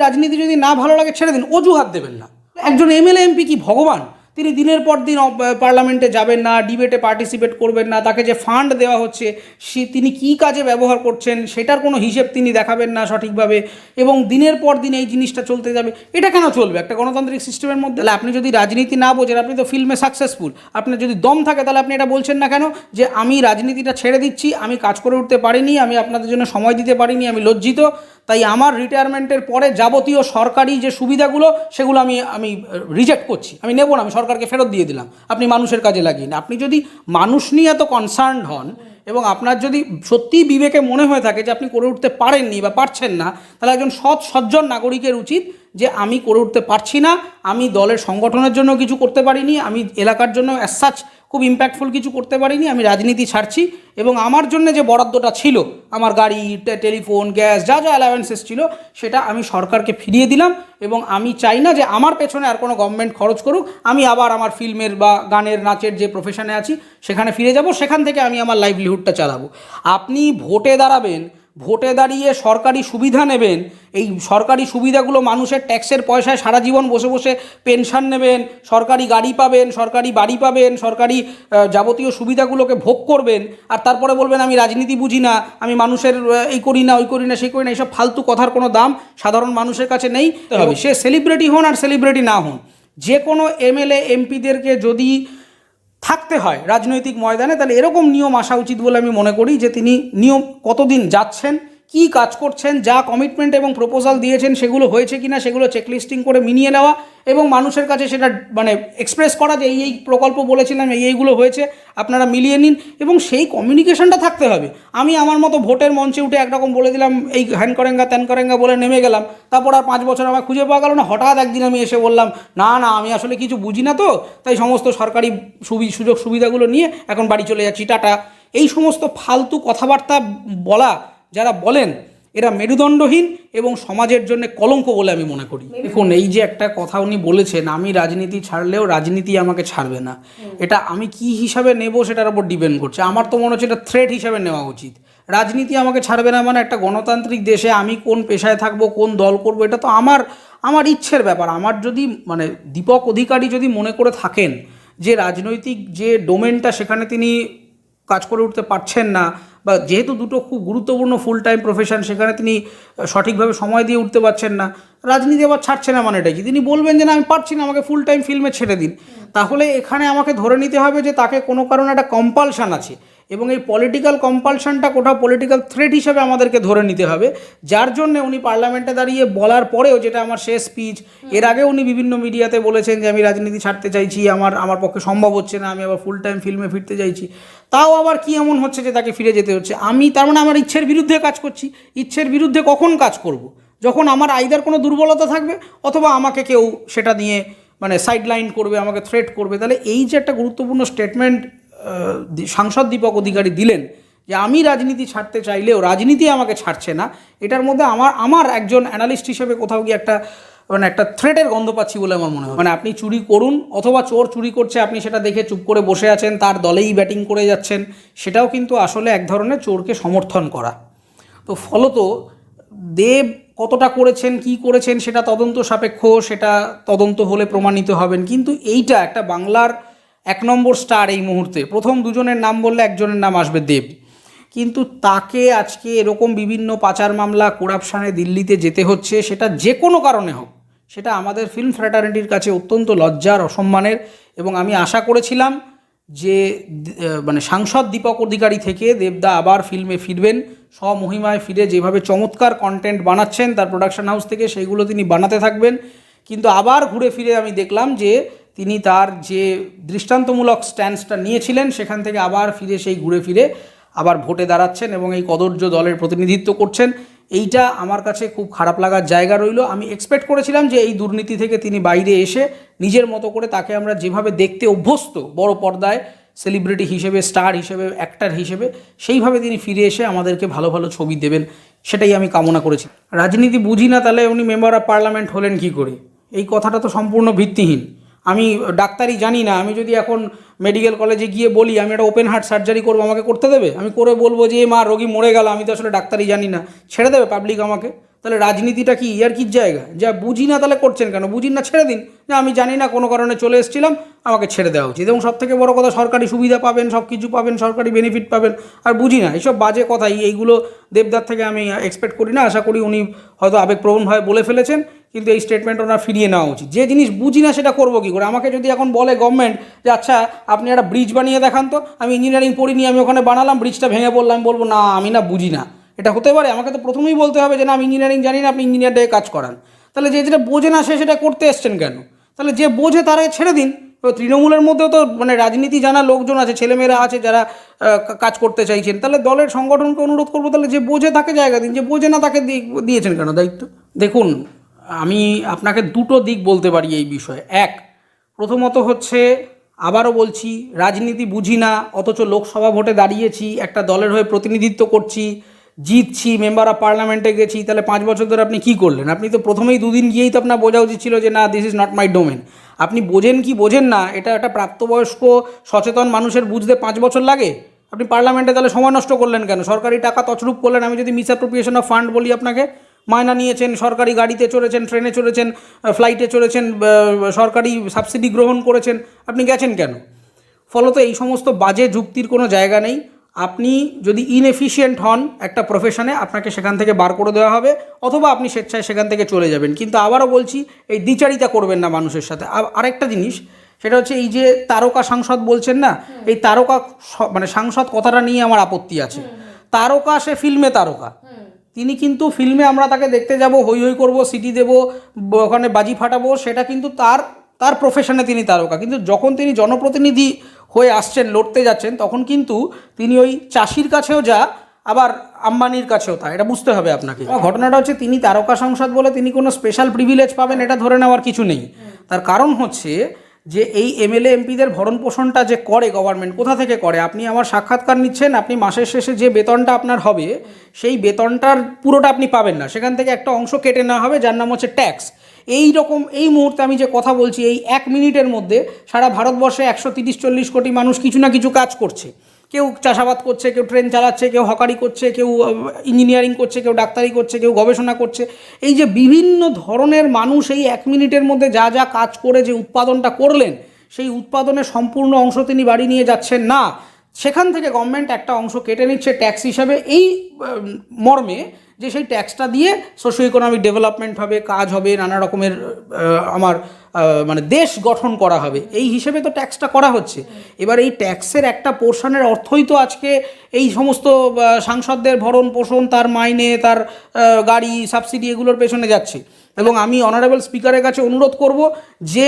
রাজনীতি যদি না ভালো লাগে, ছেড়ে দিন। অজুহাত দেবেন না। একজন এমএলএ, এমপি কি ভগবান? তিনি দিনের পর দিন পার্লামেন্টে যাবেন না, ডিবেটে পার্টিসিপেট করবেন না, তাকে যে ফান্ড দেওয়া হচ্ছে, সে, তিনি কী কাজে ব্যবহার করছেন, সেটার কোনো হিসেব তিনি দেখাবেন না সঠিকভাবে, এবং দিনের পর দিন এই জিনিসটা চলতে যাবে। এটা কেন চলবে? একটা গণতান্ত্রিক সিস্টেমের মধ্যে তাহলে আপনি যদি রাজনীতি না বোঝেন, আপনি তো ফিল্মে সাকসেসফুল আপনার যদি দম থাকে, তাহলে আপনি এটা বলছেন না কেন? যে আমি রাজনীতিটা ছেড়ে দিচ্ছি, আমি কাজ করে উঠতে পারিনি, আমি আপনাদের জন্য সময় দিতে পারিনি, আমি লজ্জিত। তাই আমার রিটায়ারমেন্টের পরে যাবতীয় সরকারি যে সুবিধাগুলো, সেগুলো আমি আমি রিজেক্ট করছি। আমি নেব না, আমি সরকারকে ফেরত দিয়ে দিলাম। আপনি মানুষের কাজে লাগিয়ে আপনি যদি মানুষ নিয়ে এত কনসার্ন হন এবং আপনার যদি সত্যিই বিবেকে মনে হয়ে থাকে যে আপনি করে উঠতে পারেননি বা পারছেন না, তাহলে একজন সৎ, সজ্জন নাগরিকের উচিত যে আমি করে উঠতে পারছি না, আমি দলের সংগঠনের জন্য কিছু করতে পারিনি, আমি এলাকার জন্য অ্যাজ সাচ খুব ইম্প্যাক্টফুল কিছু করতে পারিনি, আমি রাজনীতি ছাড়ছি এবং আমার জন্য যে বরাদ্দটা ছিল, আমার গাড়ি টেলিফোন, গ্যাস, যা যা অ্যালাওয়েন্সেস ছিল, সেটা আমি সরকারকে ফিরিয়ে দিলাম এবং আমি চাই না যে আমার পেছনে আর কোনো গভর্নমেন্ট খরচ করুক, আমি আবার আমার ফিল্মের বা গানের, নাচের যে প্রফেশনে আছি, সেখানে ফিরে যাব, সেখান থেকে আমি আমার লাইভলিহুডটা চালাবো। আপনি ভোটে দাঁড়াবেন ভোটে দাঁড়িয়ে সরকারি সুবিধা নেবেন এই সরকারি সুবিধাগুলো মানুষের ট্যাক্সের পয়সায় সারা জীবন বসে বসে পেনশন নেবেন সরকারি গাড়ি পাবেন সরকারি বাড়ি পাবেন সরকারি যাবতীয় সুবিধাগুলোকে ভোগ করবেন আর তারপরে বলবেন আমি রাজনীতি বুঝি না আমি মানুষের এই করি না ওই করি না সেই করি না এইসব ফালতু কথার কোনো দাম সাধারণ মানুষের কাছে নেই। হবে। সে সেলিব্রিটি হন আর সেলিব্রিটি না হন যে কোনো এমএলএ এমপিদেরকে যদি থাকতে হয় রাজনৈতিক ময়দানে, তাহলে এরকম নিয়ম আসা উচিত বলে আমি মনে করি যে তিনি নিয়ম কতদিন যাচ্ছেন কি কাজ করছেন, যা কমিটমেন্ট এবং প্রপোজাল দিয়েছেন সেগুলো হয়েছে কিনা সেগুলো চেকলিস্টিং করে মিনিয়ে নেওয়া এবং মানুষের কাছে সেটা মানে এক্সপ্রেস করা যে এই এই প্রকল্প বলেছিলাম, এই, এইগুলো হয়েছে, আপনারা মিলিয়ে নিন এবং সেই কমিউনিকেশনটা থাকতে হবে। আমি আমার মতো ভোটের মঞ্চে উঠে একরকম বলে দিলাম, এই হ্যান করেঙ্গা, ত্যান করেঙ্গা বলে নেমে গেলাম, তারপর আর পাঁচ বছর আমার খুঁজে পাওয়া গেল না, হঠাৎ একদিন আমি এসে বললাম, না না, আমি আসলে কিছু বুঝি না তো, তাই সমস্ত সরকারি সুযোগ সুবিধাগুলো নিয়ে এখন বাড়ি চলে যাচ্ছি, টাটা। এই সমস্ত ফালতু কথাবার্তা বলা যারা বলেন এরা মেরুদণ্ডহীন এবং সমাজের জন্য কলঙ্ক বলে আমি মনে করি। দেখুন এই যে একটা কথা উনি বলেছেন আমি রাজনীতি ছাড়লেও রাজনীতি আমাকে ছাড়বে না। এটা আমি কি হিসাবে নেব সেটার উপর ডিপেন্ড করছে। আমার তো মনে হচ্ছে এটা থ্রেট হিসাবে নেওয়া উচিত। রাজনীতি আমাকে ছাড়বে না মানে একটা গণতান্ত্রিক দেশে আমি কোন পেশায় থাকব কোন দল করব এটা তো আমার আমার ইচ্ছের ব্যাপার। আমার যদি মানে দীপক অধিকারী যদি মনে করে থাকেন যে রাজনৈতিক যে ডোমেনটা সেখানে তিনি কাজ করে উঠতে পারছেন না বা যেহেতু দুটো খুব গুরুত্বপূর্ণ ফুল টাইম প্রফেশন সেখানে তিনি সঠিকভাবে সময় দিয়ে উঠতে পারছেন না। রাজনীতি আবার ছাড়ছে না মানে এটাই তিনি বলবেন যে, না, আমি পারছি না, আমাকে ফুল টাইম ফিল্মে ছেড়ে দিন। তাহলে এখানে আমাকে ধরে নিতে হবে যে, তাকে কোনো কারণে একটা কম্পালশান আছে। এবং এই পলিটিক্যাল কম্পালশনটা কোথাও পলিটিক্যাল থ্রেট হিসেবে আমাদেরকে ধরে নিতে হবে। যার জন্য উনি পার্লামেন্টে দাঁড়িয়ে বলার পরেও যেটা আমার শেষ স্পিচ এর আগে উনি বিভিন্ন মিডিয়াতে বলেছেন যে, আমি রাজনীতি ছাড়তে চাইছি, আমার আমার পক্ষে সম্ভব হচ্ছে না, আমি আবার ফুল টাইম ফিল্মে ফিরতে চাইছি। তাও আবার কি এমন হচ্ছে যে, তাকে ফিরে যেতে হচ্ছে? আমি তার মানে আমার ইচ্ছের বিরুদ্ধে কাজ করছি। ইচ্ছের বিরুদ্ধে কখন কাজ করব। যখন আমার আইদার কোনো দুর্বলতা থাকবে অথবা আমাকে কেউ সেটা নিয়ে মানে সাইডলাইন করবে, আমাকে থ্রেট করবে, তাহলে এই যে একটা গুরুত্বপূর্ণ স্টেটমেন্ট সাংসদ দীপক অধিকারী দিলেন যে আমি রাজনীতি ছাড়তে চাইলেও রাজনীতি আমাকে ছাড়ছে না। এটার মধ্যে আমার আমার একজন অ্যানালিস্ট হিসেবে কোথাও গিয়ে একটা মানে একটা থ্রেটের গন্ধ পাচ্ছি বলে আমার মনে হয়। মানে আপনি চুরি করুন, অথবা চোর চুরি করছে, আপনি সেটা দেখে চুপ করে বসে আছেন, তার দলেই ব্যাটিং করে যাচ্ছেন, সেটাও কিন্তু আসলে এক ধরনের চোরকে সমর্থন করা। তো ফলত দেব কতটা করেছেন, কি করেছেন, সেটা তদন্ত সাপেক্ষ, সেটা তদন্ত হলে প্রমাণিত হবেন। কিন্তু এইটা একটা বাংলার এক নম্বর স্টার এই মুহূর্তে। প্রথম দুজনের নাম বললে একজনের নাম আসবে দেব। কিন্তু তাকে আজকে এরকম বিভিন্ন পাচার মামলা করাপশানে দিল্লিতে যেতে হচ্ছে, সেটা যে কোনো কারণে হোক, সেটা আমাদের ফিল্ম ফ্র্যাটার্নিটির কাছে অত্যন্ত লজ্জার, অসম্মানের। এবং আমি আশা করেছিলাম যে মানে সাংসদ দীপক অধিকারী থেকে দেবদা আবার ফিল্মে ফিরবেন। স্বমহিমায় ফিরে যেভাবে চমৎকার কন্টেন্ট বানাচ্ছেন, তার প্রোডাকশন হাউস থেকে, সেইগুলো তিনি বানাতে থাকবেন। কিন্তু আবার ঘুরে ফিরে আমি দেখলাম যে তিনি তার যে দৃষ্টান্তমূলক স্ট্যান্ডসটা নিয়েছিলেন, সেখান থেকে আবার ফিরে সেই ঘুরে ফিরে আবার ভোটে দাঁড়াচ্ছেন এবং এই কদর্য দলের প্রতিনিধিত্ব করছেন। এইটা আমার কাছে খুব খারাপ লাগার জায়গা রইল। আমি এক্সপেক্ট করেছিলাম যে এই দুর্নীতি থেকে তিনি বাইরে এসে নিজের মতো করে তাকে আমরা যেভাবে দেখতে অভ্যস্ত, বড় পর্দায় সেলিব্রিটি হিসেবে স্টার হিসেবে অ্যাক্টার হিসেবে, সেইভাবে তিনি ফিরে এসে আমাদেরকে ভালো ভালো ছবি দেবেন, সেটাই আমি কামনা করেছি। রাজনীতি বুঝি না তাহলে উনি মেম্বার অফ পার্লামেন্ট হলেন কি করে? এই কথাটা তো সম্পূর্ণ ভিত্তিহীন। আমি ডাক্তারি জানি না, আমি যদি এখন মেডিকেল কলেজে গিয়ে বলি, আমি একটা ওপেন হার্ট সার্জারি করব, আমাকে করতে দেবে? আমি করে বলব যে মা, রোগী মরে গেল, আমি তো আসলে ডাক্তারি জানি না। ছেড়ে দেবে পাবলিক আমাকে? তাহলে রাজনীতিটা কি ইয়ার ইয়ার্কির জায়গা? যা বুঝি না তাহলে করছেন কেন? বুঝিন না, ছেড়ে দিন। যে আমি জানি না, কোনো কারণে চলে এসেছিলাম, আমাকে ছেড়ে দেওয়া উচিত। এবং সবথেকে বড় কথা, সরকারি সুবিধা পাবেন সব কিছু পাবেন, সরকারি বেনিফিট পাবেন, আর বুঝি না, এইসব বাজে কথা এইগুলো দেবদার থেকে আমি এক্সপেক্ট করি না। আশা করি উনি হয়তো আবেগপ্রবণভাবে বলে ফেলেছেন, কিন্তু এই স্টেটমেন্ট ওনার ফিরিয়ে নেওয়া উচিত। যে জিনিস বুঝি না, সেটা করব কী করে? আমাকে যদি এখন বলে গভর্নমেন্ট যে আচ্ছা আপনি একটা ব্রিজ বানিয়ে দেখান তো, আমি ইঞ্জিনিয়ারিং পড়িনি, আমি ওখানে বানালাম ব্রিজটা ভেঙে পড়লাম বলব, না, আমি না, বুঝি না। এটা হতে পারে, আমাকে তো প্রথমেই বলতে হবে যে না, আমি ইঞ্জিনিয়ারিং জানি না, আপনি ইঞ্জিনিয়ার ডে কাজ করান। তাহলে যে যেটা বোঝে না, সে সেটা করতে এসছেন কেন? তাহলে যে বোঝে তারা ছেড়ে দিন। তো তৃণমূলের মধ্যেও তো মানে রাজনীতি জানা লোকজন আছে, ছেলেমেয়েরা আছে যারা কাজ করতে চাইছেন। তাহলে দলের সংগঠনকে অনুরোধ করব, তাহলে যে বোঝে তাকে জায়গা দিন। যে বোঝে না, তাকে দিয়েছেন কেন? দায়িত্ব। দেখুন, আমি আপনাকে দুটো দিক বলতে পারি এই বিষয়ে। এক, প্রথমত হচ্ছে, আবারও বলছি, রাজনীতি বুঝি না, অথচ লোকসভা ভোটে দাঁড়িয়েছি, একটা দলের হয়ে প্রতিনিধিত্ব করছি। জিতছি মেম্বার অফ পার্লামেন্টে গেছি, তাহলে পাঁচ বছর ধরে আপনি কী করলেন? আপনি তো প্রথমেই দুদিন গিয়েই তো আপনার বোঝা উচিত ছিল যে, না this is not my domain আপনি বোঝেন কি বোঝেন না, এটা একটা প্রাপ্তবয়স্ক, সচেতন মানুষের বুঝতে পাঁচ বছর লাগে। আপনি পার্লামেন্টে তাহলে সময় নষ্ট করলেন কেন? সরকারি টাকা তছরূপ করলেন, আমি যদি মিসঅ্যাপ্রোপ্রিয়েশন অফ ফান্ড বলি আপনাকে মায়না নিয়েছেন, সরকারি গাড়িতে চড়েছেন, ট্রেনে চড়েছেন ফ্লাইটে চড়েছেন সরকারি সাবসিডি গ্রহণ করেছেন, আপনি গেছেন কেন? ফলত এই সমস্ত বাজে যুক্তির কোনো জায়গা নেই। আপনি যদি ইনএফিশিয়েন্ট হন একটা প্রফেশনে আপনাকে সেখান থেকে বার করে দেওয়া হবে অথবা আপনি স্বেচ্ছায় সেখান থেকে চলে যাবেন। কিন্তু আবারও বলছি এই দ্বিচারিতা করবেন না মানুষের সাথে। আরেকটা জিনিস সেটা হচ্ছে এই যে তারকা সাংসদ বলছেন না এই তারকা মানে সাংসদ কথাটা নিয়ে আমার আপত্তি আছে। তারকা সে ফিল্মে তারকা। তিনি কিন্তু ফিল্মে আমরা তাকে দেখতে যাব হই হই করব সিটি দেব ওখানে বাজি ফাটাবো সেটা কিন্তু তার তার প্রফেশনে তিনি তারকা। কিন্তু যখন তিনি জনপ্রতিনিধি হয়ে আসছেন লড়তে যাচ্ছেন তখন কিন্তু তিনি ওই চাষির কাছেও যা আবার আম্বানির কাছেও তা। এটা বুঝতে হবে আপনাকে। ঘটনাটা হচ্ছে তিনি তারকা সংসদ বলে তিনি কোনো স্পেশাল প্রিভিলেজ পাবেন এটা ধরে নেওয়ার কিছু নেই। তার কারণ হচ্ছে যে এই এমএলএ এমপিদের ভরণ পোষণটা যে করে গভর্নমেন্ট কোথা থেকে করে? আপনি আমার সাক্ষাৎকার নিচ্ছেন আপনি মাসের শেষে যে বেতনটা আপনার হবে সেই বেতনটার পুরোটা আপনি পাবেন না। সেখান থেকে একটা অংশ কেটে নেওয়া হবে যার নাম হচ্ছে ট্যাক্স এই রকম, এই মুহূর্তে আমি যে কথা বলছি, এই এক মিনিটের মধ্যে সারা ভারতবর্ষে একশো তিরিশ চল্লিশ কোটি মানুষ কিছু না কিছু কাজ করছে। কেউ চাষাবাদ করছে, কেউ ট্রেন চালাচ্ছে, কেউ হকারি করছে, কেউ ইঞ্জিনিয়ারিং করছে, কেউ ডাক্তারি করছে, কেউ গবেষণা করছে। এই যে বিভিন্ন ধরনের মানুষ এই এক মিনিটের মধ্যে যা যা কাজ করে, যে উৎপাদনটা করলেন, সেই উৎপাদনের সম্পূর্ণ অংশ তিনি বাড়ি নিয়ে যাচ্ছেন না। সেখান থেকে গভর্নমেন্ট একটা অংশ কেটে নিচ্ছে ট্যাক্স হিসাবে। এই মর্মে যে সেই ট্যাক্সটা দিয়ে সোশিও ইকোনমিক ডেভেলপমেন্ট হবে, কাজ হবে, নানা রকমের আমার মানে দেশ গঠন করা হবে। এই হিসেবে তো ট্যাক্সটা করা হচ্ছে। এবার এই ট্যাক্সের একটা পোর্শনের অর্থই তো আজকে এই সমস্ত সাংসদদের ভরণ পোষণ, তার মাইনে, তার গাড়ি সাবসিডি এগুলোর পেছনে যাচ্ছে। এবং আমি অনারেবল স্পিকারের কাছে অনুরোধ করব যে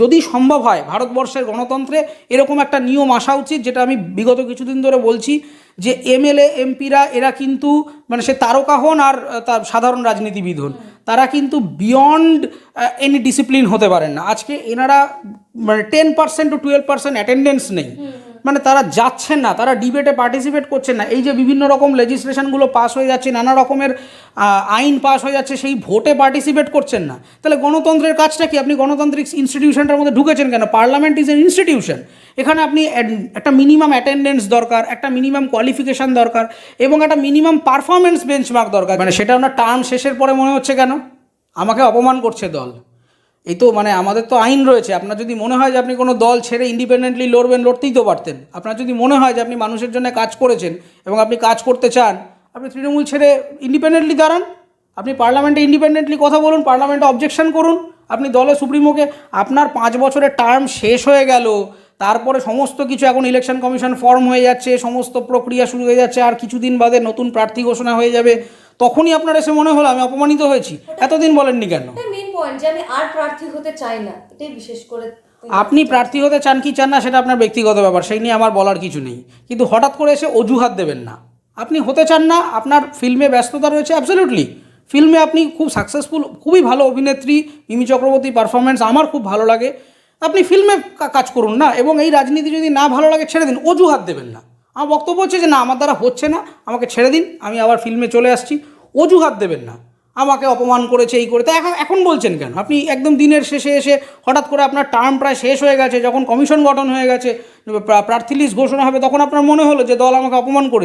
যদি সম্ভব হয়, ভারতবর্ষের গণতন্ত্রে এরকম একটা নিয়ম আসা উচিত, যেটা আমি বিগত কিছুদিন ধরে বলছি যে এমএলএ, এমপিরা, এরা কিন্তু মানে সে তারকা হন আর তার সাধারণ রাজনীতিবিদ হন। তারা কিন্তু বিয়ন্ড এনি ডিসিপ্লিন হতে পারেন না। আজকে এনারা মানে ten percent to twelve percent attendance নেই। মানে তারা যাচ্ছেন না, তারা ডিবেটে পার্টিসিপেট করছেন না। এই যে বিভিন্ন রকম লেজিসলেশনগুলো পাস হয়ে যাচ্ছে, নানা রকমের আইন পাস হয়ে যাচ্ছে, সেই ভোটে পার্টিসিপেট করছেন না। তাহলে গণতন্ত্রের কাজটা কি? আপনি গণতান্ত্রিক ইনস্টিটিউশনটার মধ্যে ঢুকেছেন কেন? পার্লামেন্ট ইজ এন ইনস্টিটিউশন এখানে আপনি একটা মিনিমাম অ্যাটেন্ডেন্স দরকার, একটা মিনিমাম কোয়ালিফিকেশান দরকার, এবং একটা মিনিমাম পারফরমেন্স বেঞ্চমার্ক দরকার। মানে সেটা ওনার টার্ম শেষের পরে মনে হচ্ছে কেন? আমাকে অপমান করছে দল। এই তো মানে আমাদের তো আইন রয়েছে। আপনার যদি মনে হয় যে আপনি কোনো দল ছেড়ে ইন্ডিপেন্ডেন্টলি লড়বেন লড়তেই তো পারতেন। আপনার যদি মনে হয় যে আপনি মানুষের জন্য কাজ করেছেন এবং আপনি কাজ করতে চান, আপনি তৃণমূল ছেড়ে ইন্ডিপেন্ডেন্টলি দাঁড়ান। আপনি পার্লামেন্টে ইন্ডিপেন্ডেন্টলি কথা বলুন পার্লামেন্টে অবজেকশন করুন। আপনি দলে সুপ্রিমোকে আপনার পাঁচ বছরের টার্ম শেষ হয়ে গেল, তারপরে সমস্ত কিছু এখন ইলেকশন কমিশন ফর্ম হয়ে যাচ্ছে, সমস্ত প্রক্রিয়া শুরু হয়ে যাচ্ছে, আর কিছুদিন বাদে নতুন প্রার্থী ঘোষণা হয়ে যাবে। তখনই আপনার এসে মনে হলো আমি অপমানিত হয়েছি। এতদিন বলেননি কেন? এটাই পয়েন্ট যে আমি আর প্রার্থী হতে চাই না এটাই বিশেষ করে আপনি প্রার্থী হতে চান কি চান না সেটা আপনার ব্যক্তিগত ব্যাপার সেই নিয়ে আমার বলার কিছু নেই। কিন্তু হঠাৎ করে এসে অজুহাত দেবেন না। আপনি হতে চান না আপনার ফিল্মে ব্যস্ততা রয়েছে অ্যাবসলিউটলি ফিল্মে আপনি খুব সাকসেসফুল খুবই ভালো অভিনেত্রী মিমি চক্রবর্তী পারফরমেন্স আমার খুব ভালো লাগে। আপনি ফিল্মে কাজ করুন না এবং এই রাজনীতি যদি না ভালো লাগে ছেড়ে দিন অজুহাত দেবেন না। আমার বক্তব্য হচ্ছে যে না, আমার দ্বারা হচ্ছে না, আমাকে ছেড়ে দিন, আমি আবার ফিল্মে চলে আসছি। অজুহাত দেবেন না। আমাকে অপমান করেছে, এই করে তা এখন এখন বলছেন কেন? আপনি একদম দিনের শেষে এসে হঠাৎ করে আপনার টার্ম প্রায় শেষ হয়ে গেছে, যখন কমিশন গঠন হয়ে গেছে, প্রা- প্রার্থী লিস্ট ঘোষণা হবে, তখন আপনার মনে হলো যে দল আমাকে অপমান করেছে।